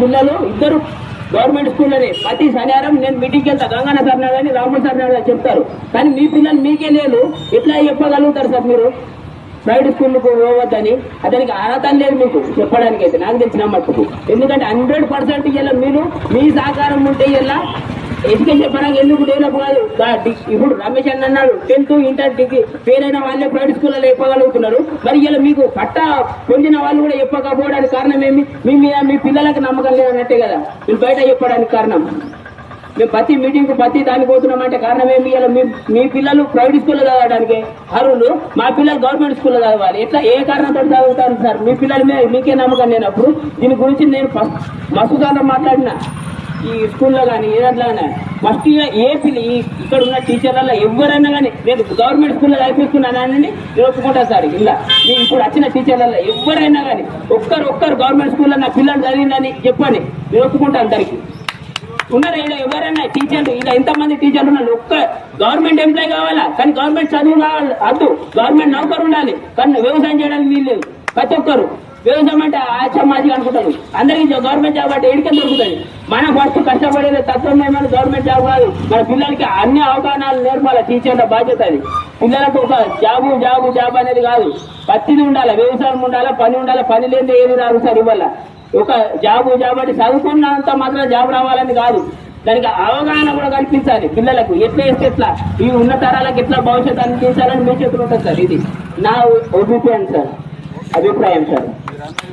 పిల్లలు ఇద్దరు గవర్నమెంట్ స్కూల్లోనే. ప్రతి శనివారం నేను మీటింగ్కి వెళ్తా. గంగాన సార్ నాదని అని రాముడు సార్ నాదని అని చెప్తారు. కానీ మీ పిల్లలు మీకే లేదు. ఇట్లా చెప్పగలుగుతారు సార్ మీరు? ప్రైవేట్ స్కూల్కు పోవద్దని. అతనికి అర్హత లేదు మీకు చెప్పడానికి అయితే. నాకు తెలిసిన మట్టుకు. ఎందుకంటే హండ్రెడ్ పర్సెంట్ ఇలా మీరు. మీ సహకారం ఉంటే ఇలా ఎడ్యుకేషన్ పరంగా ఎందుకు డెవలప్ కాదు? ఇప్పుడు రమేష్ అన్న అన్నాడు టెన్త్ ఇంటర్ డిగ్రీ పేరైన వాళ్ళే ప్రైవేట్ స్కూల్లో చెప్పగలుగుతున్నారు మరి ఇలా మీకు పట్ట పొందిన వాళ్ళు కూడా చెప్పకపోవడానికి కారణం ఏమి? మీ మీద మీ పిల్లలకు నమ్మకం లేదన్నట్టే కదా? మీరు బయట చెప్పడానికి కారణం. మేము ప్రతి మీటింగ్కు ప్రతి దానికి పోతున్నామంటే కారణం ఏమి? ఇలా మీ మీ పిల్లలు ప్రైవేట్ స్కూల్లో చదవడానికి. అరువులు మా పిల్లలు గవర్నమెంట్ స్కూల్లో చదవాలి. ఎట్లా ఏ కారణంతో చదువుతారు సార్? మీ పిల్లల మీద మీకే నమ్మకం లేనప్పుడు దీని గురించి నేను ఫస్ట్ మస్తు సార్లు మాట్లాడినా. ఈ స్కూల్లో కానీ ఏ దాంట్లో కానీ ఫస్ట్ ఏ పిల్ల ఇక్కడ ఉన్న టీచర్లలో ఎవరైనా కానీ నేను గవర్నమెంట్ స్కూల్లో చదివిస్తున్నానని నేను ఒప్పుకుంటా సార్. ఇలా మీ ఇప్పుడు వచ్చిన టీచర్లలో ఎవరైనా కానీ ఒక్కరు ఒక్కరు గవర్నమెంట్ స్కూల్లో నా పిల్లలు చదివిందని చెప్పండి నేను ఒప్పుకుంటాను అందరికి. ఉన్నారు ఇలా ఎవరైనా టీచర్లు ఇలా ఎంతమంది టీచర్లు ఉన్నారు. ఒక్క గవర్నమెంట్ ఎంప్లాయ్ కావాలా? కానీ గవర్నమెంట్ చదువు కావాలి. అద్దు. గవర్నమెంట్ నౌకరు ఉండాలి. కానీ వ్యవసాయం చేయడానికి వీలు లేదు. ప్రతి ఒక్కరు వ్యవసాయం అంటే ఆచమాజీ అనుకుంటారు. అందరికీ గవర్నమెంట్ జాబ్ అంటే ఎడికే దొరుకుతుంది. మనం ఫస్ట్ కష్టపడేది తత్వమే గవర్నమెంట్ జాబ్ కాదు. మన పిల్లలకి అన్ని అవగాహనలు నేర్పాలి. టీచర్ల బాధ్యత అది. పిల్లలకు ఒక జాబు జాబు జాబ్ అనేది కాదు. పత్తిది ఉండాలి వ్యవసాయం ఉండాలి పని ఉండాలి పని లేని ఏది రాదు సార్ ఇవాళ ఒక జాబు జాబ్ అంటే చదువుకున్నంత మాత్రం జాబ్ రావాలని కాదు. దానికి అవగాహన కూడా కల్పించాలి పిల్లలకు. ఎట్లా వేస్తే ఎట్లా? ఈ ఉన్న తరాలకు ఎట్లా భవిష్యత్తు అందించాలని మీ చేతులు ఉంటుంది సార్ ఇది. నా ఒపీనియన్ సార్. అభిప్రాయం సార్. grande.